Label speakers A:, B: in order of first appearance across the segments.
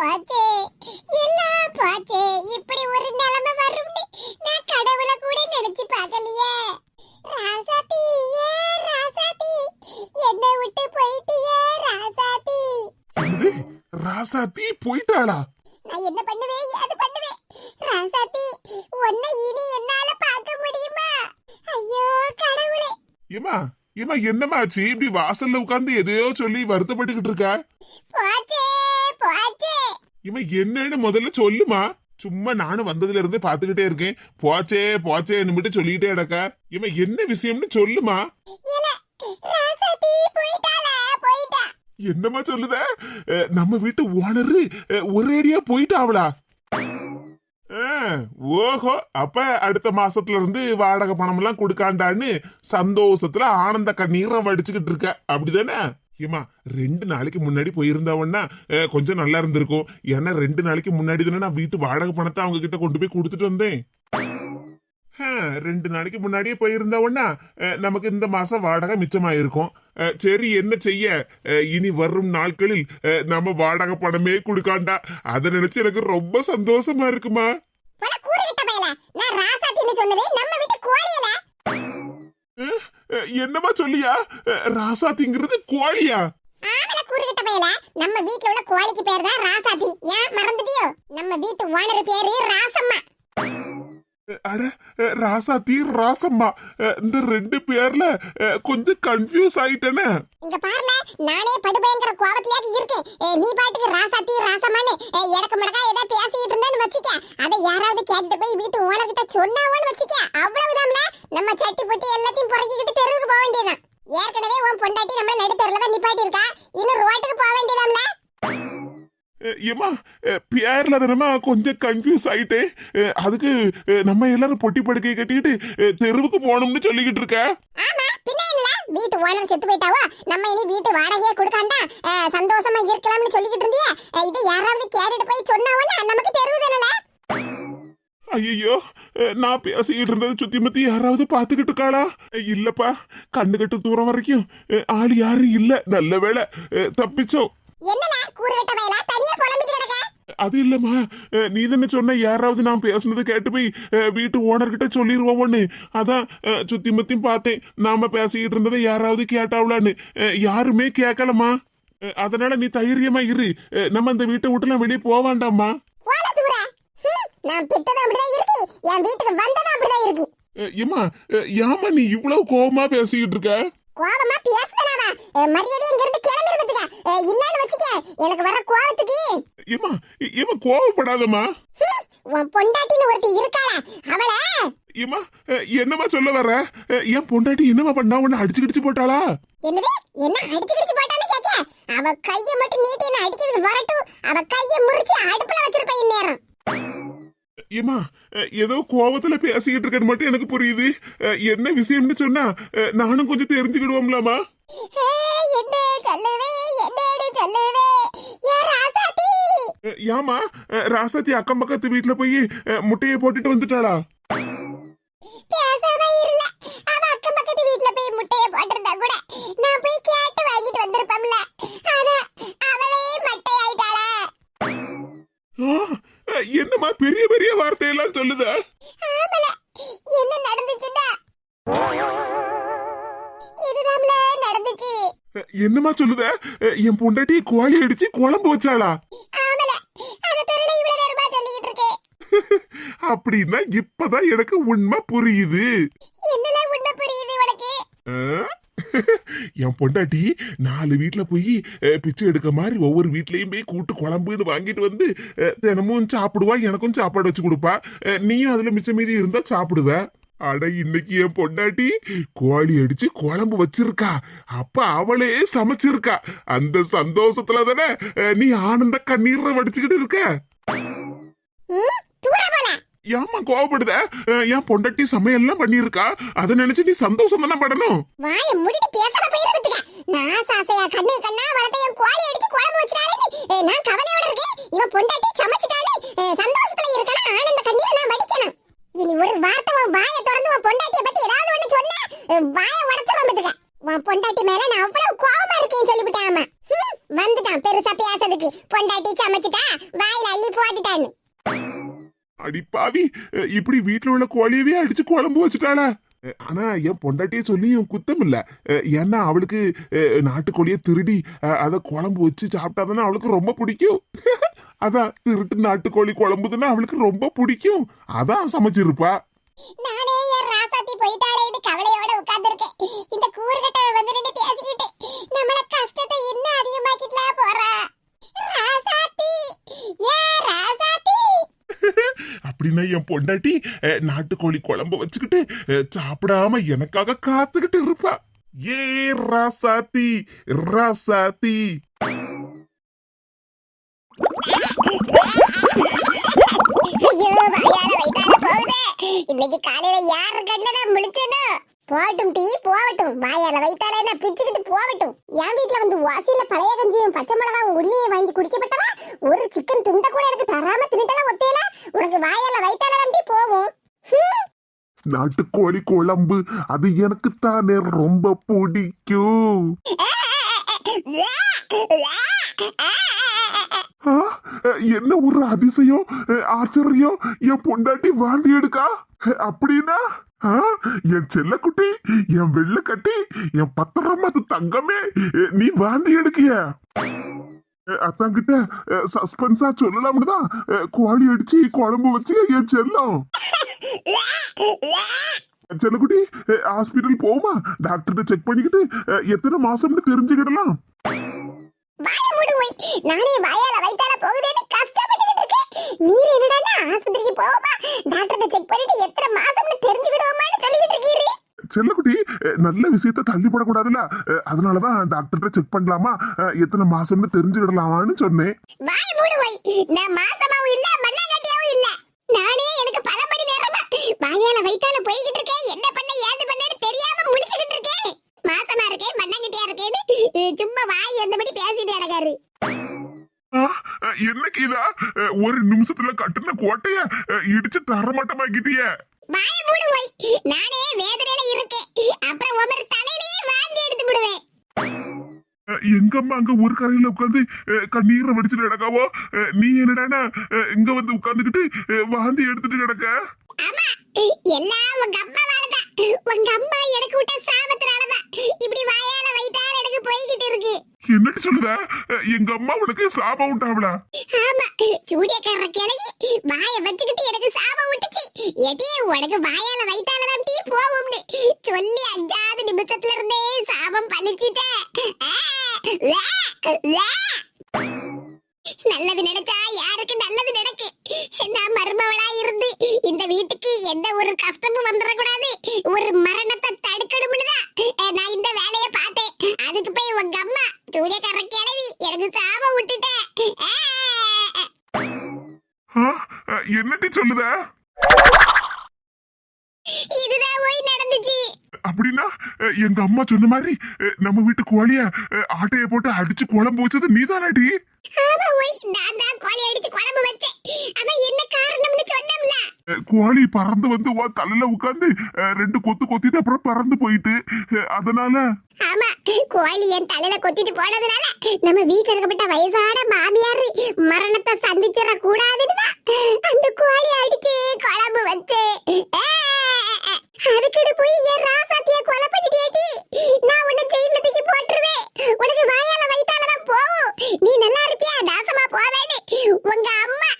A: போச்சே எல்லாம் போச்சே இப்படி ஒரு நிலைமை வரும்னு நான் கடவுளை கூட நினைச்சு பார்க்கலையே. ராசாத்தி ஏ ராசாத்தி என்னை விட்டு போயிட்டியே ராசாத்தி.
B: ராசாத்தி போயிட்டாளா?
A: நான் என்ன பண்ணுவேன்? ஏது பண்ணுவேன். ராசாத்தி உன்னை இனி என்னால பார்க்க முடியுமா? ஐயோ கடவுளே.
B: ஏமா ஏமா என்னமாச்சு இப்படி வாசல்ல உட்கார்ந்து எதையோ சொல்லி வருத்தப்பட்டுக்கிட்டு இருக்கா? இவன் என்னன்னு முதல்ல சொல்லுமா. சும்மா நானும் வந்ததுல இருந்து பாத்துக்கிட்டே இருக்கேன். போச்சே போச்சே மட்டும் சொல்லிக்கிட்டே கிடக்கா. இவன் என்ன விஷயம்னு சொல்லுமா. என்னமா சொல்லுத? நம்ம வீட்டு ஓனரு ஒரேடியா போயிட்டாவளா? ஓஹோ அப்ப அடுத்த மாசத்துல இருந்து வாடகை பணம் எல்லாம் கொடுக்காண்டான்னு சந்தோஷத்துல ஆனந்த கண்ணீரம் வடிச்சுக்கிட்டு இருக்க. அப்படிதானே? ஏமா ரெண்டு நாளைக்கு முன்னாடி போயிருந்தவன்னா கொஞ்சம் நல்லா இருந்திருக்கும். ஏன்னா ரெண்டு நாளைக்கு முன்னாடி தானே நான் வீட்டு வாடகை பணத்தை அவங்க கிட்ட கொண்டு போய் கொடுத்துட்டு வந்தேன். ரெண்டு நாளைக்கு முன்னாடியே போயிருந்தவன்னா நமக்கு இந்த மாசம் வாடகை மிச்சமாயிருக்கும். சரி என்ன செய்ய? இனி வரும் நாட்களில் நம்ம வாடகை பணமே கொடுக்காண்டா? அதை நினைச்சு எனக்கு ரொம்ப சந்தோஷமா இருக்குமா?
A: நான் ராசாத்தின்னு சொன்னது நம்ம வீட்டு கோழியில.
B: என்னமா சொல்லியா? ராசாத்திங்கிறது கோழியா
A: நம்ம வீட்ல உள்ள கோழிக்கு பேர் தான் ராசாத்தி. ஏன் மறந்துட்டியோ? நம்ம வீட்டு ஓனர் பேரு ராசம்மா.
B: அட ராசாத்தி ராசம்மா. இந்த ரெண்டு பேர்ல கொஞ்சம் கன்ஃபியூஸ் ஆயிட்டேனே.
A: இங்க பாருல நானே படுபயங்கர கோபத்திலேயே இருக்கேன். நீ பாட்டுக்கு ராசாத்தி ராசம்மான்னு ஏ, மடக்கா ஏதோ பேசிட்டு இருந்தேன்னு வச்சுக்க. அதை யாராவது கேட்டுட்டு போய் வீட்டு ஓனர் சொன்னாவோன்னு வச்சுக்க. அவ்வளவுதான்ல நம்ம சட்டி போட்டு எல்லாத்தையும் புறக்கிக்கிட்டு தெருவுக்கு போக வேண்டியதுதான். ஏற்கனவே உன் பொண்டாட்டி நம்ம நடுத்தருல தான் நிப்பாட்டி இருக்கா இன்னும் ரோட்டுக்கு
B: அஹ், பேர்ல தானமா கொஞ்சம் கன்ஃபியூஸ் ஆயிட்டேன் அஹ், அதுக்கு நம்ம எல்லாரும் பொட்டி படுக்கையை கட்டிக்கிட்டு தெருவுக்கு போகணும்னு சொல்லிக்கிட்டு இருக்க.
A: வீட்டு ஓனர் செத்து போயிட்டாவோ? நம்ம இனி வீட்டு வாடகையே கொடுக்காண்டா சந்தோஷமா இருக்கலாம்னு சொல்லிக்கிட்டு இருந்தியே? இதை யாராவது கேட்டுட்டு போய் சொன்னாவோன்னா நமக்கு தெருவுதானல
B: ஐயோ நான் பேசிக்கிட்டு இருந்ததை சுத்தி முத்தி யாராவது பாத்துக்கிட்டு இருக்காளா? இல்லப்பா கண்ணு கட்டு தூரம் வரைக்கும் ஆள் யாரும் இல்ல. நல்ல வேளை அஹ், தப்பிச்சோம்.
A: என்னல? கூறுகட்ட கிடக்க
B: அது இல்லம்மா. நீ தானே சொன்ன யாராவது நான் பேசுனதை கேட்டு போய் வீட்டு ஓனர் கிட்ட சொல்லிடுவோம்னு அதான் சுத்தி முத்தியும் பார்த்தேன். நாம பேசிக்கிட்டு இருந்ததை யாராவது கேட்டாவலான்னு யாருமே கேட்கலம்மா அதனால நீ தைரியமா இரு. நம்ம அந்த வீட்டை விட்டுலாம் வெளியே
A: தூர ஹம், நான் பித்ததும் அப்படிதான் இருக்கு. என் வீட்டுக்கு அப்படிதான் இருக்கு.
B: அஹ், ஏம்மா நீ இவ்வளவு கோவமா பேசிக்கிட்டு இருக்க?
A: கோவமா பேசுதனாவா மரியாதை இங்க இருந்து கிளம்பிருப்பதுக்க இல்லன்னு வச்சுக்க எனக்கு வர கோவத்துக்கு.
B: ஏம்மா ஏம்மா கோவப்படாதம்மா.
A: உன் பொண்டாட்டின்னு ஒருத்தி இருக்காளா? அவள?
B: ஏம்மா அஹ், என்னம்மா சொல்ல வர? என் பொண்டாட்டி என்னம்மா பண்ணா? உன்னை அடிச்சு கிடிச்சு போட்டாளா?
A: என்னது? என்ன அடிச்சு கிடிச்சு போட்டான்னு கேக்க அவ கைய மட்டும் நீட்டி என்ன அடிக்கிறது வரட்டும். அவ கைய முறிச்சு அடுப்புல
B: அஹ், ஏதோ கோவத்துல பேசிக்கிட்டு இருக்கேன்னு மட்டும் எனக்கு புரியுது. என்ன விஷயம்னு சொன்னா நானும் கொஞ்சம் தெரிஞ்சுக்கிடுவோம்லாமா?
A: ஏய், என்ன சொல்லுவே என்னன்னு சொல்லுவே ஏ ராசாத்தி!
B: அக்கம் பக்கத்து வீட்டுல போய் முட்டையை போட்டுட்டு வந்துட்டாளா? என்னம்மா பெரிய பெரிய வார்த்தையெல்லாம் சொல்லுத?
A: என்ன நடந்துச்சுன்னா? இதுதான்ல நடந்துச்சு?
B: அஹ், என்னம்மா சொல்லுத? என் பொண்டாட்டி கோழி அடிச்சு குழம்பு வச்சாளா? அப்படின்னா இப்பதான் எனக்கு உண்மை புரியுது.
A: என்னல உண்மை புரியுது உனக்கு?
B: என் பொண்டாட்டி நாலு வீட்டில் போய் பிச்சை எடுக்க மாதிரி ஒவ்வொரு வீட்லேயும் போய் கூட்டு குழம்புன்னு வாங்கிட்டு வந்து தினமும் சாப்பிடுவா எனக்கும் சாப்பாடு வச்சு கொடுப்பா. நீயும் அதில் மிச்சம் மீதி இருந்தால் சாப்பிடுவ. அட இன்னைக்கு என் பொண்டாட்டி கோழி அடிச்சு குழம்பு வச்சிருக்கா. அப்ப அவளே சமைச்சிருக்கா. அந்த சந்தோஷத்துல தானே நீ ஆனந்த கண்ணீரை வடிச்சுக்கிட்டு இருக்க. ஏமா கோவப்படுத? அஹ், என் பொண்டாட்டி சமையல்லாம் பண்ணியிருக்கா. அதை நினைச்சு நீ சந்தோஷம் தானே படணும்?
A: வாய மூடிட்டு பேசாம போயிருந்துக்க நான் சாசையா கண்ணு கண்ணா வளர்த்த என் கோழி அடிச்சு குழம்பு வச்சிட்டாலே நான் கவலையோட இருக்கேன். இவன் பொண்டாட்டி சமைச்சிட்டாலே அஹ், சந்தோஷத்துல இருக்கணும் ஆனந்த கண்ணீரை நான் வடிக்கணும். இனி ஒரு வார்த்தை உன் வாயை திறந்து உன் பொண்டாட்டிய பத்தி ஏதாவது ஒண்ணு சொன்னா அஹ், வாயை உடச்சிரும் பாத்துக்க உன் பொண்டாட்டி மேல நான் அவ்வளவு கோவமா இருக்கேன்னு சொல்லிவிட்டேன் ஆமா ஹம், வந்துட்டான். பெருசா பேசுறதுக்கு. பொண்டாட்டி சமைச்சிட்டா வாயில அள்ளி போட்டுட்டான்னு.
B: அடிப்பாவி இப்படி வீட்டுல உள்ள கோழியவே அடிச்சு குழம்பு வச்சுட்டாளா. ஆனா என் பொண்டாட்டியே சொல்லியும் குத்தம் இல்ல. ஏன்னா அவளுக்கு நாட்டுக்கோழிய நாட்டுக்கோழியை திருடி அதை அத குழம்பு வச்சு சாப்பிட்டாதானே அவளுக்கு ரொம்ப பிடிக்கும். அதான் திருட்டு நாட்டுக்கோழி குழம்புதுன்னா அவளுக்கு ரொம்ப பிடிக்கும். அதான் சமைச்சிருப்பா.
A: நானே என் ராசாத்தி போயிட்டாளேன்னு கவலையோட உட்கார்ந்திருக்கேன். இந்த கூறுகட்ட வந்து நின்று பேசிக்கிட்டு நம்மள கஷ்டத்தை இன்னும் அதிகமாக்கிட்டுலாம் போறா ராசாத்தி ஏ ராசாத்தி
B: அப்படின்னா என் பொண்டாட்டி நாட்டுக்கோழி குழம்பு வச்சுக்கிட்டு சாப்பிடாம எனக்காக காத்துக்கிட்டு இருப்பா. ஏ ராசாத்தி ராசாத்தி.
A: இன்னைக்கு காலையில யாரு கண்ணுல நான் முழிச்சேனோ? போகட்டும் டீ போகட்டும் வாயால வைத்தால என்ன பிச்சுக்கிட்டு போகட்டும் என் வீட்ல வந்து வாசியில பழைய கஞ்சியும் பச்சை மிளகாவும் உள்ளியும் வாங்கி குடிக்கப்பட்டவா ஒரு சிக்கன் துண்டை கூட எனக்கு தராம தின்னுட்டலாம் ஒத்தையில உனக்கு வாயால வைத்தால தான் டீ போகும் ஹம்.
B: நாட்டுக்கோழி குழம்பு அது எனக்கு தானே ரொம்ப பிடிக்கும் என்ன ஒரு அதிசயம் ஆச்சரியம் என் பொண்டாட்டி வாந்தி எடுக்கா அப்படின்னா என் செல்லக்குட்டி என் வெள்ளக்கட்டி என் பத்திரமாத்து தங்கமே நீ வாந்தி எடுக்கிய? அத்தாங்கிட்ட சஸ்பென்ஸா சொல்லலாம்னு தான் அஹ், கோழி அடிச்சு குழம்பு வச்சு என் செல்லம். செல்லக்குட்டி ஹாஸ்பிட்டல் போமா? டாக்டர்கிட்ட செக் பண்ணிக்கிட்டு எத்தனை மாசம்னு தெரிஞ்சுக்கிடலாம்.
A: நானே வாயால வைத்தால போகுதேன்னு நீர் என்னடா ஆஸ்பத்திரிக்கு போவோமா டாக்டர்கிட்ட செக் பண்ணிட்டு எத்தனை மாசம்னு தெரிஞ்சுக்கிடுவோமான்னு சொல்லிக்கிட்டு இருக்கீரு.
B: செல்லக்குட்டி நல்ல விஷயத்த தள்ளிப்படக்கூடாதுல்ல அஹ், அதனாலதான் டாக்டர்கிட்ட செக் பண்ணலாமா? எத்தனை மாசம்னு தெரிஞ்சுக்கிடலாமான்னு சொன்னேன்.
A: வாய மூடு ஒய். நான் மாசமாவும் இல்ல மண்ணாங்கட்டியாவும் இல்ல. நானே எனக்கு பல மணி நேரமா வாயால வைத்தால போய்கிட்டு இருக்கேன். என்ன பண்ண ஏது பண்ணேன்னு தெரியாம முழிச்சுக்கிட்டு இருக்கேன். மாசமா இருக்கேன் மண்ணாங்கட்டியா இருக்கேன்னு சும்மா வாய் எந்தபடி பேசிட்டு கிடக்காரு.
B: ஆஹ், அஹ், என்ன கீதா அஹ், ஒரு நிமிஷத்துல கட்டுன கோட்டைய இடிச்சு தரமாட்டமாக்கிட்டிய.
A: வாய மூடு ஒய். நானே வேதனையில இருக்கேன். அப்புறம் ஒவ்வொரு தலையிலேயே வாந்தி எடுத்து விடுவேன்.
B: எங்கம்மா அங்க ஒரு கரையில உட்காந்து கண்ணீரை வடிச்சுட்டு கிடக்காவோ? நீ என்னடானா இங்க வந்து உட்காந்துக்கிட்டு வாந்தி எடுத்துட்டு கிடக்க?
A: ஆமா. எல்லாம் உங்க உங்க அம்மா எனக்கு விட்ட சாபத்தினாலதான் இப்படி வாயால வைத்தால் எனக்கு போய்கிட்டு இருக்கு.
B: என்னடி சொல்லுத? எங்க அம்மா உனக்கு சாபம் உண்டாவளா
A: ஆமா சூடியக்கார கிழவி வாய வச்சுக்கிட்டு எனக்கு சாபம் விட்டுச்சு எதே உனக்கு வாயால வைத்தாலதான் டீ போகும்னு. சொல்லி அஞ்சாவது நிமிஷத்துல இருந்தே சாபம் பழிச்சிட்டேன். நல்லது நினைச்சா யாருக்கு நல்லது நடக்கு நான் மருமவளா இருந்து இந்த வீட்டுக்கு எந்த ஒரு கஷ்டமும் வந்துடக்கூடாது. ஒரு மரணத்தை தடுக்கணும்னு தான் அஹ், நான் இந்த வேலையை பார்த்தேன். அதுக்கு போய் உங்க அம்மா சூரியக்கார கிளவி எனக்கு சாபம் விட்டுட்டேன்
B: என்னடி சொல்லுத?
A: இதுதான் போய் நடந்துச்சு.
B: அப்படின்னா எங்க அம்மா சொன்ன மாதிரி நம்ம வீட்டு கோழிய ஆட்டைய போட்டு அடிச்சு குழம்பு வச்சது நீதானாடி?
A: கோழி
B: பறந்து வந்து உன் தலையில உட்காந்து ரெண்டு கொத்து கொத்திட்டு அப்புறம் பறந்து போயிட்டு. அதனால?
A: ஆமா கோழி என் தலையில கொத்திட்டு போனதுனால நம்ம வீட்டுல இருக்கப்பட்ட வயசான மாமியார் மரணத்தை சந்திச்சிட கூடாதுன்னு தான் அந்த கோழி அடிச்சு குழம்பு வச்சு ஆ, அதுக்குன்னு போய் என் ராசாத்திய கொலை பண்ணிட்டேடி நான் உன்னை ஜெயில தூக்கி போட்டுருவேன். உனக்கு வாயால வைத்தால தான் போகும். நீ நல்லா இருப்பியா நாசமா போவேன்னு. உங்க அம்மா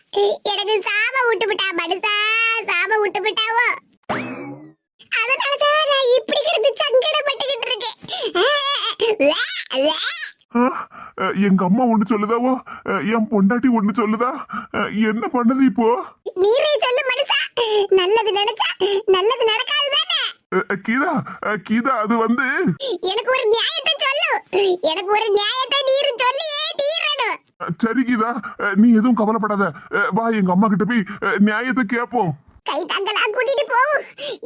A: எனக்கு சாப விட்டு விட்டா மனுஷா சாப விட்டு விட்டாவோ அதனாலதான் நான் இப்படி கிடந்து சங்கடப்பட்டுக்கிட்டு இருக்கேன்.
B: எங்க அம்மா ஒண்ணு சொல்லுதாவோ? என் பொண்டாட்டி ஒண்ணு சொல்லுதா? என்ன பண்ணது இப்போ?
A: நீரே சொல்லு மனுஷா. நல்லது நினைச்சா நல்லது நடக்காது தானே?
B: அஹ், கீதா கீதா அது வந்து
A: எனக்கு ஒரு நியாயத்தை சொல்லு. எனக்கு ஒரு நியாயத்தை நீரும் சொல்லியே
B: அஹ், சரி கீதா நீ எதுவும் கவலைப்படாத. வா எங்க அம்மா கிட்ட போய் நியாயத்தை கேட்போம்
A: கை தங்களா கூட்டிட்டு போவும்.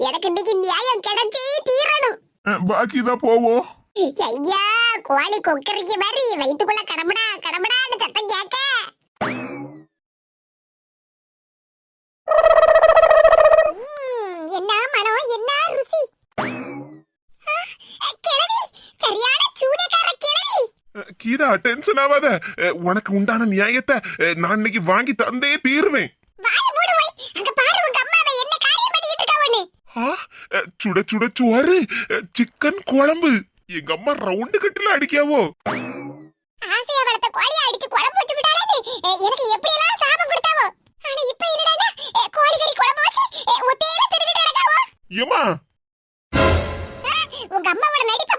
A: எனக்கு இன்னைக்கு நியாயம் கிடைச்சே தீரணும்.
B: வா கீதா போவோம்
A: ஐயா கோழி கொக்கரிக்க மாதிரி வயித்துக்குள்ள கடம்படா கடம்படான்னு சத்தம் கேட்க. என்ன மனம் என்ன ருசி?
B: கீதா டென்ஷன் ஆகாத உனக்கு உண்டான நியாயத்தை நான் இன்னைக்கு வாங்கி தந்தே தீருவேன். சுட சுட சோறு சிக்கன் குழம்பு. எங்க அம்மா ரவுண்டு கட்டில அடிக்காவோ
C: ஆசையா வளர்த்த கோழியை அடிச்சு குழம்பு வச்சு விட்டாலே எனக்கு எப்படி எல்லாம் சாபம் கொடுத்தாவோ? ஆனா இப்ப என்னடா கோழி கறி குழம்பு வச்சு அஹ், ஒத்தையில திருடிட்டு நடக்காவோ
B: ஏமா
C: உங்க அம்மாவோட நடிப்பை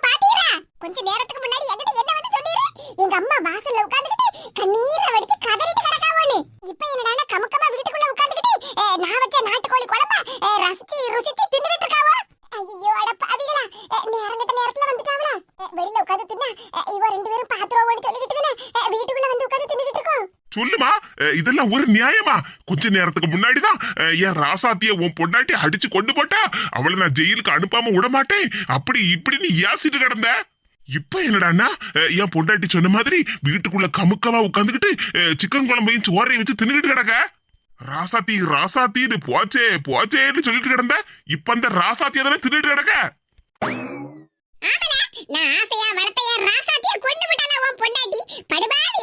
C: கொஞ்ச நேரத்துக்கு முன்னாடி என்கிட்ட என்ன வந்து சொன்னீரு எங்க அம்மா வாசல்ல உட்கார்ந்துகிட்டு கண்ணீரை வடிச்சு கதறிட்டு கிடக்காவோன்னு. இப்ப என்னடா கமுக்கமா வீட்டுக்குள்ள உட்கார்ந்துகிட்டு நான் வச்ச நாட்டுக்கோழி குழம்ப ரசிச்சு ருசிச்சு தின்னுட்டு இருக்காவோ? ஐயோ அட பாவிகளா. அஹ், நேரம் கட்ட நேரத்துல வந்துட்டாவளா? வெளியில உட்கார்ந்து தின்னா இவ ரெண்டு பேரும் பாத்துருவோம்னு சொல்லிக்கிட்டு தானே வீட்டுக்குள்ள வந்து உட்கார்ந்து தின்னுட்டு இருக்கோம்.
B: சொல்லுமா இதெல்லாம் ஒரு நியாயமா? கொஞ்ச நேரத்துக்கு முன்னாடிதான் அஹ், என் ராசாத்திய உன் பொண்டாட்டி அடிச்சு கொண்டு போட்டா? அவளை நான் ஜெயிலுக்கு அனுப்பாம விட மாட்டேன் அப்படி இப்படின்னு ஏசிட்டு கிடந்தேன் இப்ப என்னடான்னா என் பொண்டாட்டி சொன்ன மாதிரி வீட்டுக்குள்ள கமுக்கமா உட்காந்துக்கிட்டு சிக்கன் குழம்பையும் சோறையும் வச்சு தின்னுக்கிட்டு கிடக்க. ராசாத்தி ராசாத்தின்னு போச்சே போச்சேன்னு சொல்லிட்டு கிடந்த இப்ப அந்த ராசாத்தி தானே தின்னுட்டு கிடக்க?
C: நான் ஆசையா வளர்த்த என் ராசாத்திய கொண்டு விட்டால உன் பொண்டாட்டி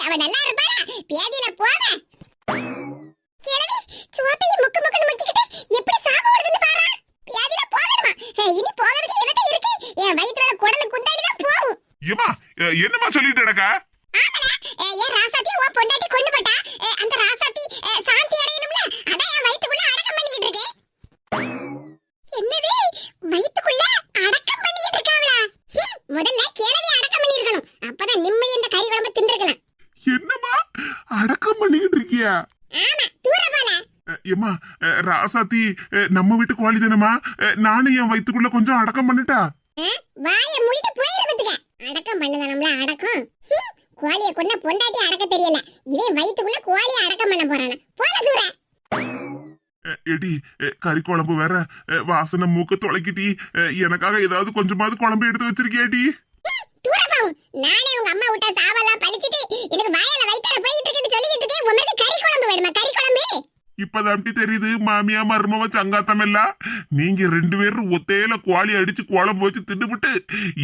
C: அவ நல்லா இருப்பாளா பேதியில போவ கிழவி சுவத்தையும் முக்கு முக்குன்னு முக்கிக்கிட்டு எப்படி சாப விடுதுன்னு பாரு பேதியில போகணுமா அஹ், இனி போகிறதுக்கு என்னத்த இருக்கு என் வயிற்றுல குடலு குந்தாடி தான் போகும்
B: ஏமா அஹ், என்னம்மா சொல்லிட்டு கிடக்க
C: ஆமலா அஹ், என் ராசாத்திய உன் பொண்டாட்டி கொண்டு போட்டா அஹ், அந்த ராசாத்தி அஹ், சாந்தி அடையணும்ல அதான் என் வயித்துக்குள்ள அடக்கம் பண்ணிக்கிட்டு இருக்கேன் என்னது வயித்துக்குள்ள அடக்கம் பண்ணிக்கிட்டு இருக்காவளா ஹம், முதல்ல கிழவி அடக்கம் பண்ணிருக்கணும் அப்பதான் நிம்மதி இந்த கறி குழம்பு தின்றுக்கலாம்
B: என்னம்மா அடக்கம் பண்ணிக்கிட்டு இருக்கியா
C: ஆமா தூர போல
B: அஹ், ராசாத்தி நம்ம வீட்டு கோழி தானம்மா அஹ், நானும் என் வயித்துக்குள்ள கொஞ்சம் அடக்கம் பண்ணிட்டா?
C: வாய மூடிட்டு போயிருக்கிறதுக்கு அடக்கம் பண்ணதானம்ல அடக்கம். ஹம், கோழிய கொண்ட பொண்டாட்டி அடக்க தெரியல. இவன் வயித்துக்குள்ள கோழிய அடக்கம் பண்ண போறான. போல தூர.
B: எடி கறி குழம்பு வேற. வாசனை மூக்க தொலைக்கிட்டி. எனக்காக ஏதாவது கொஞ்சமாவது குழம்பு எடுத்து வச்சிருக்கியாடி
C: நானே உங்க அம்மா விட்ட சாவெல்லாம் பழிச்சிட்டு எனக்கு வாயால வயித்தால போயிட்டு இருக்குன்னு சொல்லிட்டு இருக்கேன். உனக்கு கறி குழம்பு வேணுமா? கறி குழம்பு?
B: இப்பதான் தெரியுது? மாமியா மருமவ சங்காத்தம் எல்லாம் நீங்க ரெண்டு பேரும் ஒத்தையில கோழி அடிச்சு குழம்பு வச்சு தின்னுபிட்டு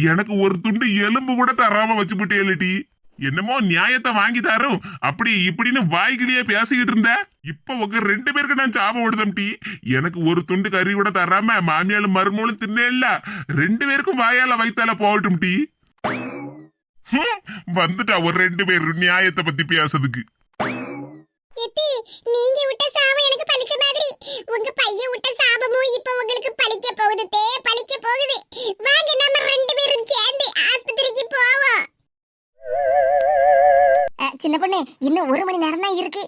B: எனக்கு ஒரு துண்டு எலும்பு கூட தராம வச்சு எழுட்டி என்னமோ நியாயத்தை வாங்கி தரும். அப்படி இப்படின்னு வாய்கிலேயே பேசிக்கிட்டு இருந்த. இப்ப உங்க ரெண்டு பேருக்கு நான் சாபம் விடுதம்டி எனக்கு ஒரு துண்டு கறி கூட தராம மாமியாலும் மருமகளும் தின்னேல்ல ரெண்டு பேருக்கும் வாயால வைத்தால போகட்டும் டி வந்துட்டா ஒரு ரெண்டு பேரும் நியாயத்தை பத்தி பேசுறதுக்கு.
C: எத்தி நீங்க விட்ட சாபம் எனக்கு பழிச்ச மாதிரி. உங்க பையன் விட்ட சாபமும் இப்ப உங்களுக்கு பழிக்க போகுது தே பழிக்க போகுது. வாங்க நம்ம ரெண்டு பேரும் சேர்ந்து ஆஸ்பத்திரிக்கு போவோம். சின்ன பொண்ணு இன்னும் ஒரு மணி நேரம் தான் இருக்கு.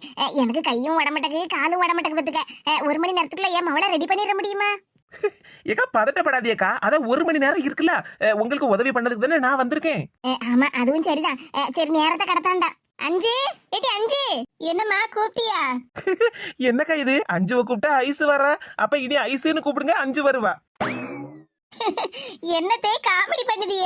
C: எனக்கு கையும் உடம்பட்டக்கு காலும் உடம்பட்டக்கு பத்துக்க. ஒரு மணி நேரத்துக்குள்ள என் மவளை ரெடி பண்ணிட முடியுமா?
D: ஏக்கா பதட்டப்படாதேக்கா அதான் ஒரு மணி நேரம் இருக்குல்ல. உங்களுக்கு உதவி பண்ணதுக்கு தானே நான் வந்திருக்கேன்.
C: ஆமா அதுவும் சரிதான். சரி நேரத்தை கடத்தாண்டா. அஞ்சு? ஏடி அஞ்சு? என்னம்மா கூப்பிட்டியா?
D: என்னக்கா இது? அஞ்சுவை கூப்பிட்டா ஐஸ் வர அப்ப இனி ஐஸ்ன்னு கூப்பிடுங்க அஞ்சு வருவா.
C: என்னத்தே காமெடி பண்ணுதிய?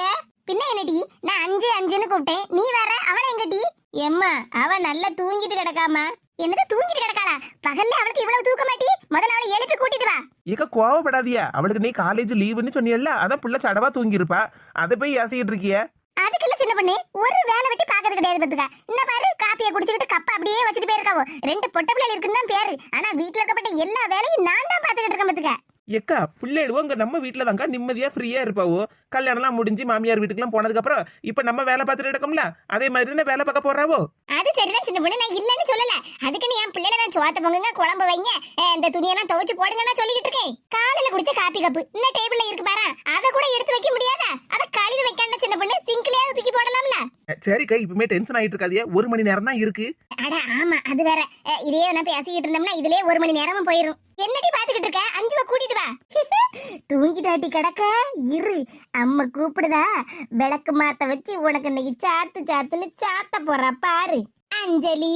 C: பின்ன என்னடி? நான் அஞ்சு அஞ்சுன்னு கூப்பிட்டேன். நீ வேற அவளை எங்கடி? எம்மா அவ நல்லா தூங்கிட்டு கிடக்காமா? என்னது தூங்கிட்டு கிடக்காளா? பகல்ல அவளுக்கு இவ்வளவு தூக்க மாட்டி முதல்ல அவளை எழுப்பி கூட்டிட்டு வா.
D: ஏக்கா கோவப்படாதியா? அவளுக்கு நீ காலேஜ் லீவுன்னு சொன்னியல்ல? அதான் புள்ள சடவா தூங்கி இருப்பா அதை போய் ஏசிக்கிட்டு இருக்கிய?
C: அதுக்கெல்லாம் சின்ன பண்ணி ஒரு வேலை வெட்டி பாக்கிறது கிடையாது பத்துக்க இன்ன பாரு காப்பியை குடிச்சுக்கிட்டு கப்ப அப்படியே வச்சுட்டு போயிருக்காவோ. ரெண்டு பொட்ட பிள்ளைகள் இருக்குன்னு தான் பேரு. ஆனா வீட்டுல இருக்கப்பட்ட எல்லா வேலையும் நான் தான் பாத்துக்கிட்டு இருக்கேன் பத்துக்க
D: எக்கா பிள்ளைகளும் இங்கே நம்ம வீட்டில் தாங்க நிம்மதியாக ஃப்ரீயாக இருப்பாவோ? கல்யாணம்லாம் முடிஞ்சு மாமியார் வீட்டுக்குலாம் போனதுக்கப்புறம் இப்போ நம்ம வேலை பார்த்துட்டு இருக்கோம்ல அதே மாதிரி தானே வேலை பார்க்க போறாவோ?
C: அது சரிதான் சின்ன பொண்ணு நான் இல்லைன்னு சொல்லல. அதுக்கு நீ என் பிள்ளைல நான் சோத்த பொங்குங்க குழம்பு வைங்க இந்த துணியெல்லாம் துவைச்சு போடுங்க நான் சொல்லிக்கிட்டு இருக்கேன். காலையில் குடிச்ச காப்பி கப்பு. இன்னும் டேபிள்ல இருக்கு பாரு அதை கூட எடுத்து வைக்க முடியாதா? அதை கழுவி வைக்காண்ட சின்ன பொண்ணு சிங்க்லயாவது தூக்கி போடலாம்ல.
D: சரிக்கா இப்பவுமே டென்ஷன் ஆயிட்டு இருக்காதியா ஒரு மணி நேரம் தான் இருக்கு.
C: அட ஆமா அது வேற. அஹ் இதையே நான் பேசிக்கிட்டு இருந்தோம்னா இதுலயே ஒரு மணி நேரமும் போயிரும். என்னடி பாத்துக்கிட்டு இருக்க? அஞ்சுவ கூட்டிட்டு வா. தூங்கிட்டாட்டி கிடக்க. இரு. அம்மா கூப்பிடுதா? விளக்கு மாத்த வச்சு உனக்கு இன்னைக்கு சாத்து சாத்துன்னு சாத்த போறா பாரு. அஞ்சலி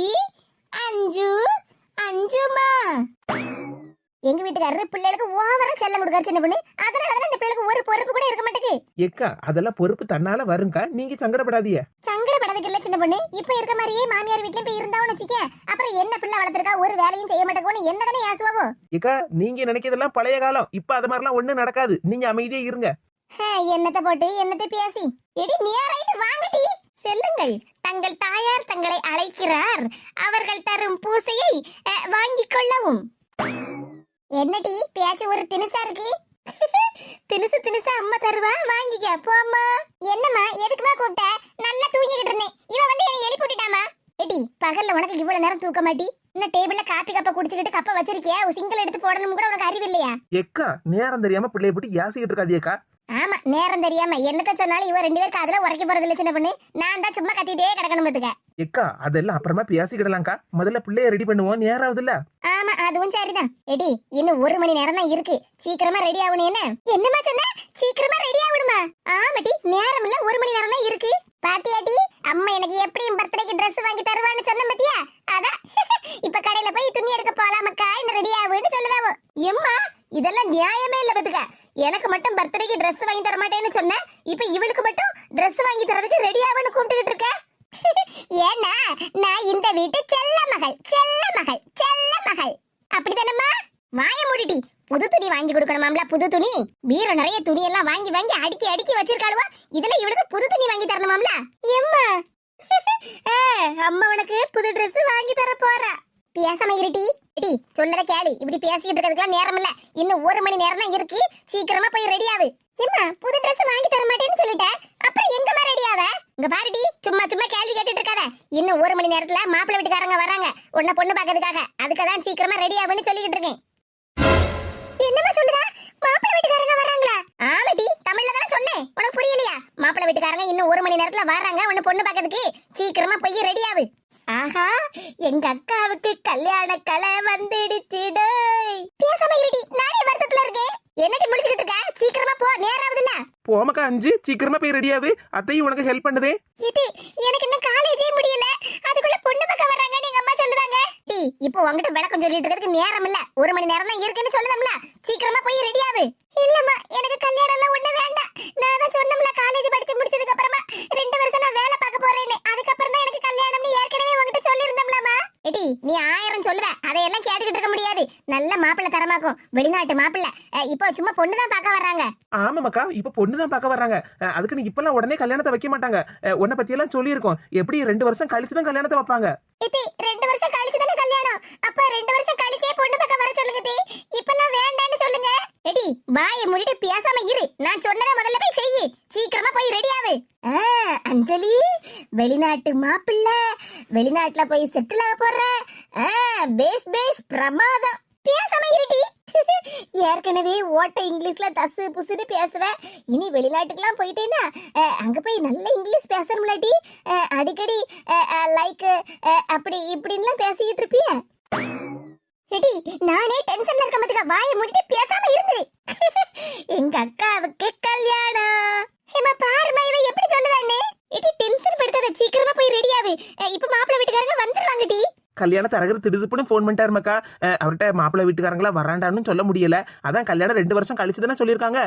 C: அஞ்சு எங்க வீட்டுக்காரரு பிள்ளைகளுக்கு ஓவரா செல்லம் கொடுக்காரு சின்ன பொண்ணு. அதனால தான் இந்த பிள்ளைகளுக்கு ஒரு பொறுப்பு கூட இருக்க மாட்டேங்குது.
D: ஏக்கா அதெல்லாம் பொறுப்பு தன்னால வருங்கக்கா நீங்க சங்கடப்படாதீய
C: சங்கடப்படதுக்கு இல்ல சின்ன பொண்ணு. இப்ப இருக்க மாதிரியே மாமியார் வீட்லயும் போய் இருந்தாவும் வச்சுக்க அப்புறம் என்ன பிள்ளை வளர்த்திருக்கா? ஒரு வேலையும் செய்ய மாட்டேங்கன்னு என்ன தானே ஏசுவாவோ
D: ஏக்கா நீங்க நினைக்கிறதெல்லாம் பழைய காலம். இப்ப அது மாதிரிலாம் ஒண்ணும் நடக்காது. நீங்க அமைதியா இருங்க.
C: ஹே, என்னத்த போட்டு என்னத்த பேசி. எடி நியர் ரைட் வாங்கடி செல்லுங்கள். தங்கள் தாயார் தங்களை அழைக்கிறார். அவர்கள் தரும் பூசையை வாங்கிக் கொள்ளவும். என்னடி பேச்சு ஒரு தினுசா இருக்கு? தினுசு தினுசா அம்மா தருவா? வாங்கிக்க போம்மா. என்னம்மா எதுக்குமா கூப்பிட்ட? நல்லா தூங்கிக்கிட்டு இருந்தேன். இவ வந்து என்னை எழுப்பி விட்டுட்டாமா ஏடி பகல்ல உனக்கு இவ்வளவு நேரம் தூக்க மாட்டி இன்னும் டேபிள்ல காப்பி கப்ப குடிச்சுக்கிட்டு கப்ப வச்சிருக்கியா? சிங்கிள் எடுத்து போடணும் கூட உனக்கு அறிவு இல்லையா?
D: எக்கா நேரம் தெரியாம பிள்ளைய போட்டு ஏசிக்கிட்டு இருக்காதியக்கா
C: ஆமா நேரம் தெரியாம. என்னத்த சொன்னாலும் இவ ரெண்டு பேரும் காதுல உரைக்க போறது இல்ல சின்ன பொண்ணு. நான் தான் சும்மா கத்திட்டே கிடக்கணும் பாத்துக்க.
D: எக்கா அதெல்லாம் அப்புறமா பேசிக்கிடலாம்க்கா. முதல்ல பிள்ளைய ரெடி பண்ணுவோம். நேரம் ஆகுதுல்ல?
C: ஆமா அதுவும் சரிதான். எடி இன்னும் ஒரு மணி நேரம் தான் இருக்கு. சீக்கிரமா ரெடி ஆகணும் என்ன? என்னமா சொன்ன? சீக்கிரமா ரெடி ஆகணுமா? ஆமாடி நேரம் இல்ல ஒரு மணி நேரம் தான் இருக்கு. பாத்தியாடி அம்மா எனக்கு எப்படியும் பர்த்டேக்கு Dress வாங்கி தருவான்னு சொன்ன பாத்தியா? அதான். இப்ப கடையில போய் துணி எடுக்க போலாமக்கா இன்னும் ரெடி ஆகுன்னு சொல்லுதாவோ. எம்மா இதெல்லாம் நியாயமே இல்ல பாத்துக்க. எனக்கு மட்டும் பர்த்டேக்கு ட்ரெஸ் வாங்கி தர மாட்டேன்னு சொன்ன? இப்போ இவளுக்கு மட்டும் ட்ரெஸ் வாங்கி தரதுக்கு ரெடி ஆகுன்னு கூப்பிட்டுக்கிட்டு இருக்க? ஏன்னா நான் இந்த வீட்டு செல்ல மகள் செல்ல மகள் செல்ல மகள். அப்படிதானம்மா? வாய மூடிடி. புது துணி வாங்கி கொடுக்கணுமாம்ல புது துணி? வீர நிறைய துணி எல்லாம் வாங்கி வாங்கி அடுக்கி அடுக்கி வச்சிருக்காளுவா இதுல இவளுக்கு புது துணி வாங்கி தரணுமாம்ல? எம்மா. அம்மா உனக்கு புது ட்ரெஸ் வாங்கி தர போறா. பேசாம இருட்டி டி சொல்லத கேளு. இப்படி பேசிட்டு இருக்கிறதுக்குலாம் நேரம் இல்ல இன்னும் ஒரு மணி நேரம் தான் இருக்கு. சீக்கிரமா போய் ரெடி ஆகு எம்மா புது Dress வாங்கி தர மாட்டேன்னு சொல்லிட்டேன் அப்புறம் எங்கம்மா ரெடி ஆவ? இங்க பாருடி சும்மா சும்மா கேள்வி கேட்டுட்டு இருக்காத. இன்னும் ஒரு மணி நேரத்துல மாப்பிள்ளை வீட்டுக்காரங்க வராங்க. உன்னை பொண்ணு பார்க்கறதுக்காக. அதுக்கு தான் சீக்கிரமா ரெடி ஆகுன்னு சொல்லிக்கிட்டு இருக்கேன். என்னமா சொல்லுதா? மாப்பிள்ளை வீட்டுக்காரங்க வராங்களா? ஆமாடி தமிழ்ல தானே சொன்னேன். உனக்கு புரியலையா? மாப்பிள்ளை வீட்டுக்காரங்க இன்னும் ஒரு மணி நேரத்துல வராங்க. உன்னை பொண்ணு பார்க்கறதுக்கு. சீக்கிரமா போய் ரெடி ஆகு ஆஹா எங்க அக்காவுக்கு கல்யாண கலை வந்துடுச்சுடு. பேசாம இருடி நானே வருத்தத்துல இருக்கேன். என்னடி முடிச்சுக்கிட்டு இருக்க? சீக்கிரமா போ நேரம் ஆகுதுல்ல?
D: போமக்கா அஞ்சு சீக்கிரமா போய் ரெடியாவு அத்தையும் உனக்கு ஹெல்ப் பண்ணுதே.
C: இது எனக்கு இன்னும் காலேஜே முடியல. அதுக்குள்ள பொண்ணு பார்க்க வர்றாங்கன்னு எங்க அம்மா சொல்லுதாங்க. டி இப்போ உன்கிட்ட விளக்கம் சொல்லிட்டு இருக்கிறதுக்கு நேரம் இல்ல. ஒரு மணி நேரம் தான் இருக்குன்னு சொல்லுதம்ல. சீக்கிரமா போய் ரெடி ஆகு இல்லம்மா எனக்கு கல்யாணம் எல்லாம் ஒண்ணு வேண்டாம். நான் தான் சொன்னோம்ல காலேஜ் படிச்சு முடிச்சதுக்கு அப்புறமா ரெண்டு வருஷம் நான் வேலை பார்க்க போறேன்னு அதுக்கப்புறம் தான் எனக்கு கல்யாணம்னு ஏற்கனவே உன்கிட்ட சொல்லியிருந்தோம்லமா எடி நீ ஆயிரம் சொல்லுவ அதையெல்லாம் கேட்டுக்கிட்டு இருக்க முடியாது. நல்ல மாப்பிள்ளை தரமாக்கும். வெளிநாட்டு மாப்பிள்ளை. இப்போ சும்மா பொண்ணு தான் பார்க்க வர்றாங்க.
D: ஆமாமக்கா இப்ப பொண்ணு தான் பார்க்க வர்றாங்க. அதுக்கு நீ இப்பெல்லாம் உடனே கல்யாணத்தை வைக்க மாட்டாங்க. உன்னை பத்தி எல்லாம் சொல்லியிருக்கோம். எப்படி ரெண்டு வருஷம் கழிச்சு தான் கல்யாணத்தை வைப்பாங்க?
C: ரெண்டு வருஷம் கழிச்சு தானே கல்யாணம்? அப்ப ரெண்டு வருஷம் கழிச்சே பொண்ணு பக்கம் வர சொல்லுங்க இப்பெல்லாம் சொல்லுங்க எடி வாய மூடிட்டு பேசாம இரு. நான் சொன்னதை முதல்ல போய் செய்யி. சீக்கிரமா போய் ரெடி ஆகு ஆ, அஞ்சலி வெளிநாட்டு மாப்பிள்ளை வெளிநாட்டுல போய் செட்டில் ஆக போற. ஆ, பேஸ் பேஸ் பிரமாதம். பேசாம இருடி. ஏற்கனவே ஓட்ட இங்கிலீஷ்ல தசு புசுன்னு பேசுவேன் இனி வெளிநாட்டுக்கெல்லாம் போயிட்டேன்னா அங்க போய் நல்ல இங்கிலீஷ் பேசணும்லாட்டி அடிக்கடி லைக் அப்படி இப்படின்லாம் பேசிக்கிட்டு இருப்பிய. எடி நானே டென்ஷன்ல இருக்க மாட்டுக்க வாயை மூடிட்டு பேசாம இருந்து. எங்க அக்காவுக்கு கல்யாணம். ஏமா பாருமா இவ எப்படி சொல்லுதானே எடி டென்ஷன் படுத்தாத. சீக்கிரமா போய் ரெடி ஆகு. இப்ப மாப்பிள்ளை வீட்டுக்காரங்க வந்துருவாங்க டி.
D: கல்யாணத்தை அரகர் திடுதுப்புன்னு ஃபோன் பண்ணிட்டாரு மக்கா அஹ், அவர்கிட்ட மாப்பிள்ளை வீட்டுக்காரங்களா வராண்டான்னு சொல்ல முடியல. அதான் கல்யாணம் ரெண்டு வருஷம் கழிச்சு தானே சொல்லியிருக்காங்க.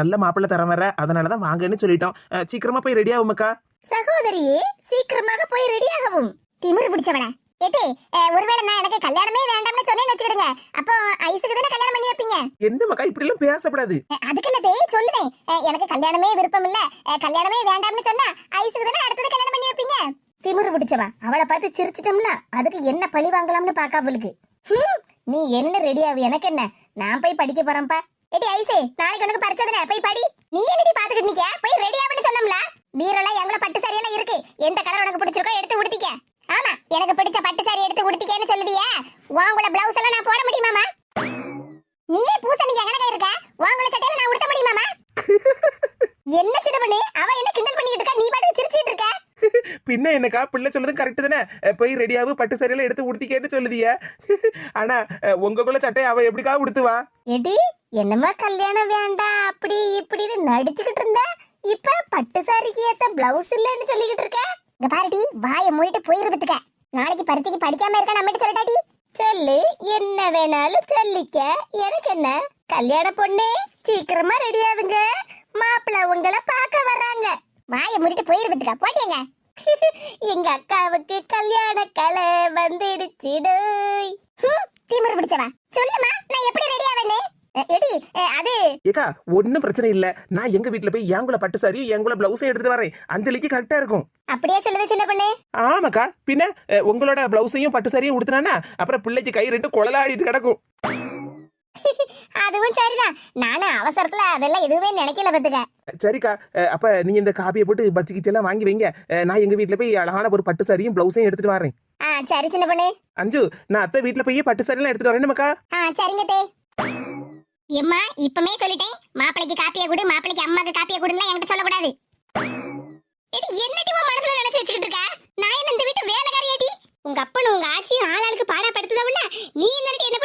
D: நல்ல மாப்பிள்ளை தரம் வர அதனால தான் வாங்கன்னு சொல்லிட்டோம். சீக்கிரமா போய் ரெடி ஆகும் மக்கா
C: சகோதரியே சீக்கிரமாக போய் ரெடி ஆகவும். திமிரு பிடிச்சவள. அஹ், ஒருவேளை நான் எனக்கு கல்யாணமே வேண்டாம்னு சொன்னேன்னு வச்சுக்கிடுங்க. அப்போ ஐஸுக்கு தானே கல்யாணம் பண்ணி வைப்பீங்க?
D: என்ன மக்கா இப்படி எல்லாம் பேசப்படாது
C: அதுக்கு இல்ல தேய் சொல்லுதேன் எனக்கு கல்யாணமே விருப்பம் இல்ல கல்யாணமே வேண்டாம்னு சொன்னா ஐஸுக்கு தானே அடுத்தது கல்யாணம் பண்ணி வைப்பீங்க? திமிரு பிடிச்சவா? அவளை பார்த்து சிரிச்சிட்டோம்ல அதுக்கு என்ன பழி வாங்கலாம்னு பாக்கா அவளுக்கு. நீ என்ன ரெடி ஆகு எனக்கு என்ன? நான் போய் படிக்க போறேன்ப்பா. ஏடி ஐசே நாளைக்கு உனக்கு பரிச்சதுனே போய் படி. நீ என்னடி பாத்துக்கிட்டு நிக்க போய் ரெடி ஆகுன்னு சொன்னோம்ல. பீரோல எங்களை பட்டு சாரியெல்லாம் இருக்கு. எந்த கலர் உனக்கு பிடிச்சிருக்கோ எடுத்து உடுத்திக்க. ஆமா எனக்கு பிடிச்ச பட்டு சாரி எடுத்து உடுத்திக்கன்னு சொல்லுதியா. உங்கள பிளவுஸ் எல்லாம் நான் போட முடியுமாமா நீயே பூசணிக்கு கணக்கா இருக்க? உங்கள சட்டையில நான் உடுத்த முடியுமாமா என்ன சின்ன பண்ணி அவ என்ன கிண்டல் பண்ணிட்டு இருக்கா? நீ பாட்டுக்கு சிரிச்சிட்டு இருக்க?
D: பின்ன என்னக்கா? பிள்ளை சொல்றது கரெக்ட் தானே? போய் ரெடியாவு பட்டு சரியெல்லாம் எடுத்து உடுத்திக்கேன்னு சொல்லுதிய. ஆனா அஹ், உங்களுக்குள்ள சட்டையை அவ எப்படிக்கா உடுத்துவா?
C: எடி என்னமா கல்யாணம் வேண்டாம் அப்படி இப்படின்னு நடிச்சுக்கிட்டு இருந்த? இப்ப பட்டு சாரிக்கு ஏத்த பிளவுஸ் இல்லைன்னு சொல்லிக்கிட்டு இருக்க? இங்க பாருடி வாயை மூடிட்டு போயிருப்பதுக்க நாளைக்கு பரீட்சைக்கு படிக்காம இருக்க நம்மகிட்ட சொல்லட்டாடி சொல்லு என்ன வேணாலும் சொல்லிக்க. எனக்கு என்ன? கல்யாண பொண்ணே சீக்கிரமா ரெடி ஆகுங்க. மாப்பிள்ள உங்களை பார்க்க வர்றாங்க. வாயை மூடிட்டு போயிருப்பதுக்கா போட்டீங்க எங்க அக்காவுக்கு கல்யாண கலை வந்துடுச்சிடு திமிரு பிடிச்சவா? சொல்லுமா நான் எப்படி ரெடி ஆவேனே அஹ், அது.
D: ஏக்கா ஒன்றும் பிரச்சனை இல்லை. நான் எங்க வீட்டில் போய் ஏங்குல பட்டு சாரியும் ஏங்குல பிளவுஸும் எடுத்துட்டு வரேன். அஞ்சலிக்கு கரெக்டா இருக்கும்.
C: அப்படியே சொல்லுது சின்ன பொண்ணு.
D: ஆமாக்கா. பின்ன உங்களோட பிளவுஸையும் பட்டு சாரியும் உடுத்துனானா அப்புறம் பிள்ளைக்கு கை ரெண்டு குழலாடிட்டு கிடக்கும்.
C: அதுவும் சரிதான். நானும் அவசரத்துல அதெல்லாம் எதுவுமே நினைக்கல பத்துக்க.
D: சரிக்கா. அப்ப நீங்க இந்த காப்பியை போட்டு பச்சி கிச்செல்லாம் வாங்கி வைங்க. நான் எங்க வீட்டில் போய் அழகான ஒரு பட்டு சாரியும் பிளவுஸையும் எடுத்துட்டு வரேன்.
C: சரி சின்ன பொண்ணு.
D: அஞ்சு நான் அத்தை வீட்டில் போய் பட்டு சாரியெல்லாம் எடுத்துட்டு வரேன் நமக்கா
C: சரிங்க தே. எம்மா இப்பமே சொல்லிட்டேன். மாப்பிளைக்கு காப்பிய கொடு மாப்பிளைக்கு அம்மாக்கு காப்பிய கொடுலாம் என்கிட்ட சொல்லக்கூடாது. எடி என்னடி உன் மனசுல நினைச்சு வச்சுக்கிட்டு இருக்க? நான் என்ன இந்த வீட்டு வேலைக்காரியாடி? உங்க அப்பனும் உங்க ஆச்சியும் ஆளாளுக்கு பாடா படுத்துதவனா நீ என்னடி என்ன